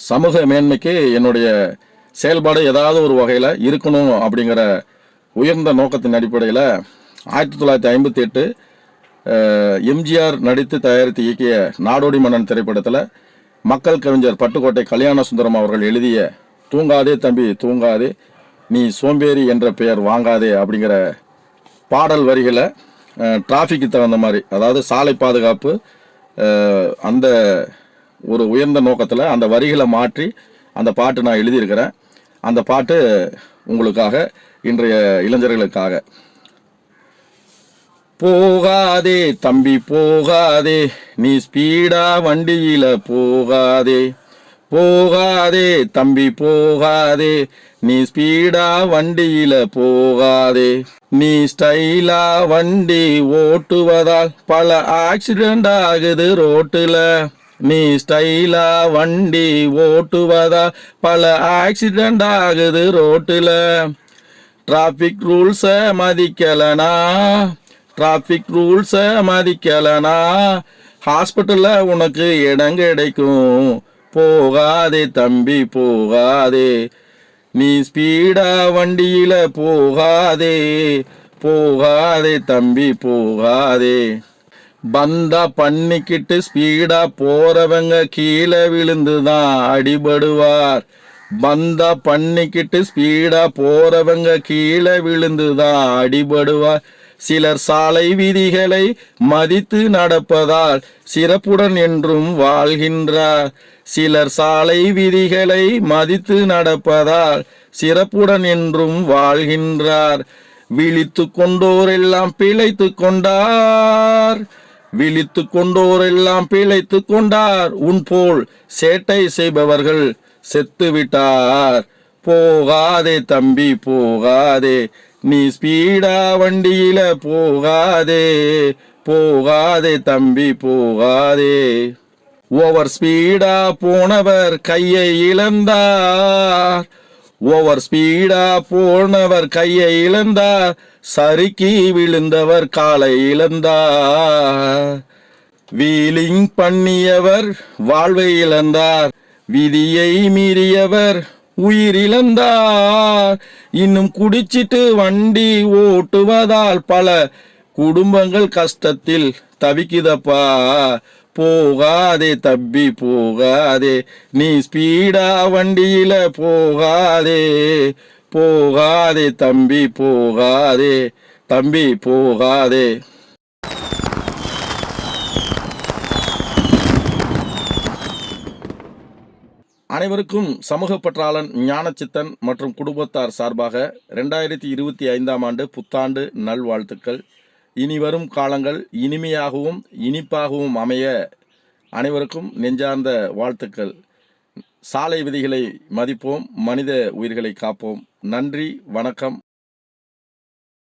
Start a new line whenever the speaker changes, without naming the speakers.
சமூக மேன்மைக்கு என்னுடைய செயல்பாடு ஏதாவது ஒரு வகையில் இருக்கணும் அப்படிங்கிற உயர்ந்த நோக்கத்தின் அடிப்படையில் ஆயிரத்தி தொள்ளாயிரத்தி ஐம்பத்தி எட்டு எம்ஜிஆர் நடித்து தயாரித்து இயக்கிய நாடோடி மன்னன் திரைப்படத்தில் மக்கள் கவிஞர் பட்டுக்கோட்டை கல்யாண சுந்தரம் அவர்கள் எழுதிய தூங்காதே தம்பி தூங்காதே நீ சோம்பேறி என்ற பெயர் வாங்காதே அப்படிங்கிற பாடல் வரிகளை டிராஃபிக்கு தகுந்த மாதிரி அதாவது சாலை பாதுகாப்பு அந்த ஒரு உயர்ந்த நோக்கத்தில் அந்த வரிகளை மாற்றி அந்த பாட்டு நான் எழுதியிருக்கிறேன். அந்த பாட்டு உங்களுக்காக இன்றைய இளைஞர்களுக்காக. போகாதே தம்பி போகாதே. நீ ஸ்பீடா வண்டியில போகாதே. போகாதே தம்பி போகாதே. நீ ஸ்பீடா வண்டியில போகாதே. நீ ஸ்டைலா வண்டி ஓட்டுவதால் பல ஆக்சிடென்ட் ஆகுது ரோட்டுல. நீ ஸ்டைலா வண்டி ஓட்டுவதா? பல ஆக்சிடென்ட் ஆகுது ரோட்டில் டிராஃபிக் ரூல்ஸை மதிக்கலனா? டிராஃபிக் ரூல்ஸை மதிக்கலனா? ஹாஸ்பிட்டலில் உனக்கு இடம் கிடைக்கும். போகாதே தம்பி போகாதே. நீ ஸ்பீடா வண்டியில் போகாதே. போகாதே தம்பி போகாதே. பந்தா பண்ணிக்கிட்டு ஸ்பீடா போறவங்க கீழே விழுந்துதான் அடிபடுவார். பந்தா பண்ணிக்கிட்டு ஸ்பீடா போறவங்க கீழே விழுந்துதான் அடிபடுவார். சிலர் சாலை விதிகளை மதித்து நடப்பதால் சிறப்புடன் என்றும் வாழ்கின்றார். சிலர் சாலை விதிகளை மதித்து நடப்பதால் சிறப்புடன் என்றும் வாழ்கின்றார். விழித்து கொண்டோரெல்லாம் பிழைத்து கொண்டார். விழித்து கொண்டோரெல்லாம் பிழைத்து கொண்டார். உன் போல் சேட்டை செய்பவர்கள் செத்து விட்டார். போகாதே தம்பி போகாதே. நீ ஸ்பீடா வண்டியில போகாதே. போகாதே தம்பி போகாதே. ஓவர் ஸ்பீடா போனவர் கையை இழந்தார். ஓவர் ஸ்பீடா போனவர் கையை இழந்தார். சறுக்கி விழுந்தவர் காலை இழந்தார். வீலிங் பண்ணியவர் வாழ்வை இழந்தார். விதியை மீறியவர் உயிர் இழந்தார். இன்னும் குடிச்சிட்டு வண்டி ஓட்டுவதால் பல குடும்பங்கள் கஷ்டத்தில் தவிக்குதப்பா. போகாதே தம்பி போகாதே. நீ ஸ்பீடா வண்டியில போகாதே. போகாதே தம்பி போகாதே. தம்பி போகாதே. அனைவருக்கும் சமூக பற்றாளன் ஞானச்சித்தன் மற்றும் குடும்பத்தார் சார்பாக ரெண்டாயிரத்தி இருபத்தி ஐந்தாம் ஆண்டு புத்தாண்டு நல்வாழ்த்துக்கள். இனி வரும் காலங்கள் இனிமையாகவும் இனிப்பாகவும் அமைய அனைவருக்கும் நெஞ்சார்ந்த வாழ்த்துக்கள். சாலை விதிகளை மதிப்போம் மனித உயிர்களை காப்போம். நன்றி வணக்கம்.